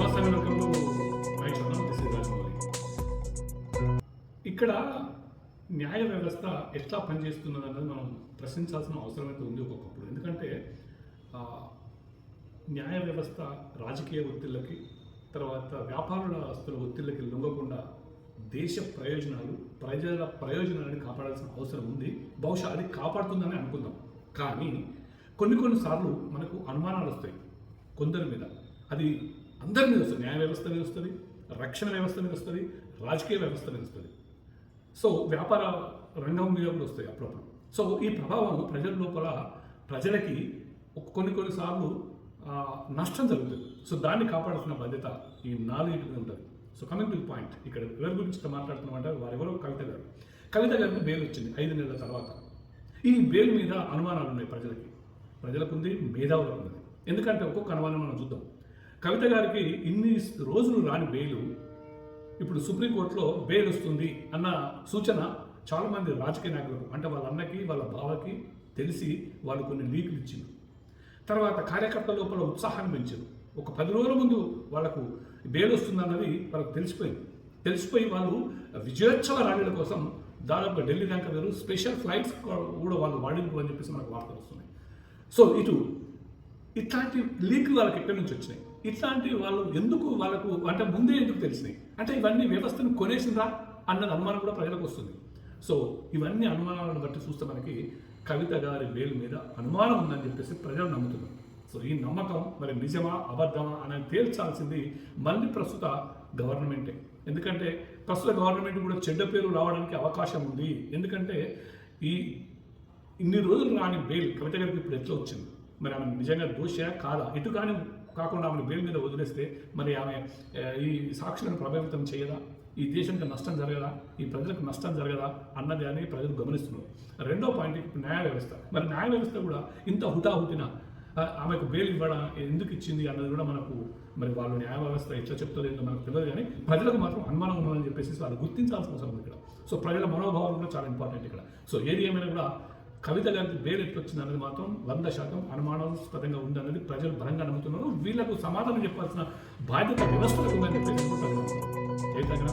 నమస్తే welcome to my channel this is Rajamouli ఇక్కడ న్యాయ వ్యవస్థ ఎట్లా పనిచేస్తున్నది అన్నది మనం ప్రశ్నించాల్సిన అవసరం అయితే ఉంది ఒక్కొక్కప్పుడు ఎందుకంటే న్యాయ వ్యవస్థ రాజకీయ ఒత్తిళ్ళకి తర్వాత వ్యాపారుల ఆస్తుల ఒత్తిళ్ళకి లొంగకుండా దేశ ప్రయోజనాలు ప్రజల ప్రయోజనాలను కాపాడాల్సిన అవసరం ఉంది. బహుశా అది కాపాడుతుందని అనుకుందాం. కానీ కొన్ని కొన్నిసార్లు మనకు అనుమానాలు వస్తాయి. కొందరి మీద. అది అందరి మీద వస్తుంది న్యాయ వ్యవస్థ మీద వస్తుంది రక్షణ వ్యవస్థ మీద వస్తుంది రాజకీయ వ్యవస్థ మీద వస్తుంది సో వ్యాపార రంగం మీద కూడా వస్తాయి అప్పుడప్పుడు. సో ఈ ప్రభావం ప్రజల లోపల ప్రజలకి కొన్ని కొన్నిసార్లు నష్టం జరుగుతుంది. సో దాన్ని కాపాడాల్సిన బాధ్యత ఈ నాలుగు ఉంటుంది. సో కమింగ్ టు పాయింట్ ఇక్కడ ఎవరి గురించి మాట్లాడుతున్నామంటే వారెవరో కవిత గారు. కవిత గారికి బెయిల్ వచ్చింది ఐదు నెలల తర్వాత. ఈ బెయిల్ మీద అనుమానాలు ఉన్నాయి ప్రజలకి. ప్రజలకు ఉంది మేధావులకు ఉంది. ఎందుకంటే ఒక్కొక్క అనుమానం మనం చూద్దాం. కవిత గారికి ఇన్ని రోజులు రాని బెయిలు ఇప్పుడు సుప్రీంకోర్టులో బెయిల్ వస్తుంది అన్న సూచన చాలామంది రాజకీయ నాయకులకు అంటే వాళ్ళ అన్నకి వాళ్ళ బావకి తెలిసి వాళ్ళు కొన్ని లీకులు ఇచ్చింది తర్వాత కార్యకర్తల లోపల ఉత్సాహాన్ని పెంచారు ఒక పది రోజుల ముందు వాళ్ళకు బెయిల్ వస్తుందన్నది వాళ్ళకు తెలిసిపోయింది. తెలిసిపోయి వాళ్ళు విజయోత్సవ ర్యాలీల కోసం దాదాపు ఢిల్లీ దాకా వేరు స్పెషల్ ఫ్లైట్స్ కూడా వాళ్ళు వాడింపు అని చెప్పేసి మనకు వార్తలు వస్తున్నాయి. సో ఇటు ఇట్లాంటి లీక్లు వాళ్ళకి ఎక్కడి నుంచి వచ్చినాయి? ఇట్లాంటి వాళ్ళు ఎందుకు వాళ్ళకు అంటే ముందే ఎందుకు తెలిసినాయి? అంటే ఇవన్నీ వ్యవస్థను కొనేసిందా అన్నది అనుమానం కూడా ప్రజలకు వస్తుంది. సో ఇవన్నీ అనుమానాలను బట్టి చూస్తే మనకి కవిత గారి వేలు మీద అనుమానం ఉందని చెప్పేసి ప్రజలు నమ్ముతున్నారు. సో ఈ నమ్మకం మరి నిజమా అబద్ధమా అనేది తేల్చాల్సింది మళ్ళీ ప్రస్తుత గవర్నమెంటే. ఎందుకంటే ప్రస్తుత గవర్నమెంట్ కూడా చెడ్డ పేరు రావడానికి అవకాశం ఉంది. ఎందుకంటే ఈ ఇన్ని రోజులు రాని బెయిల్ కవిత గారికి ఇప్పుడు ఎట్లా వచ్చింది? మరి ఆమె నిజంగా దోష కాదా? ఇటు కానీ కాకుండా ఆమెను బెయిల్ మీద వదిలేస్తే మరి ఆమె ఈ సాక్షులను ప్రభావితం చేయదా? ఈ దేశానికి నష్టం జరగదా? ఈ ప్రజలకు నష్టం జరగదా? అన్నది అని ప్రజలు గమనిస్తున్నారు. రెండో పాయింట్ న్యాయ వ్యవస్థ. మరి న్యాయ వ్యవస్థ కూడా ఇంత హుటాహుటిన ఆమెకు బెయిల్ ఇవ్వడం ఎందుకు ఇచ్చింది అన్నది కూడా మనకు మరి వాళ్ళు న్యాయ వ్యవస్థ ఎట్లా చెప్తలేదో మనకు తెలియదు కానీ ప్రజలకు మాత్రం అనుమానం ఉన్నదని చెప్పేసి వాళ్ళు గుర్తించాల్సిన అవసరం ఉంది ఇక్కడ. సో ప్రజల మనోభావాలు కూడా చాలా ఇంపార్టెంట్ ఇక్కడ. సో ఏది ఏమైనా కూడా కవిత గారికి బెయిల్ ఎట్లొచ్చింది అన్నది మాత్రం వంద శాతం అనుమానాస్పదంగా ఉంది అన్నది ప్రజలు బలంగా నమ్ముతున్నారు. వీళ్ళకు సమాధానం చెప్పాల్సిన బాధ్యత వ్యవస్థలకు ఉందని తెలుసుకుంటారు కూడా ప్రజలు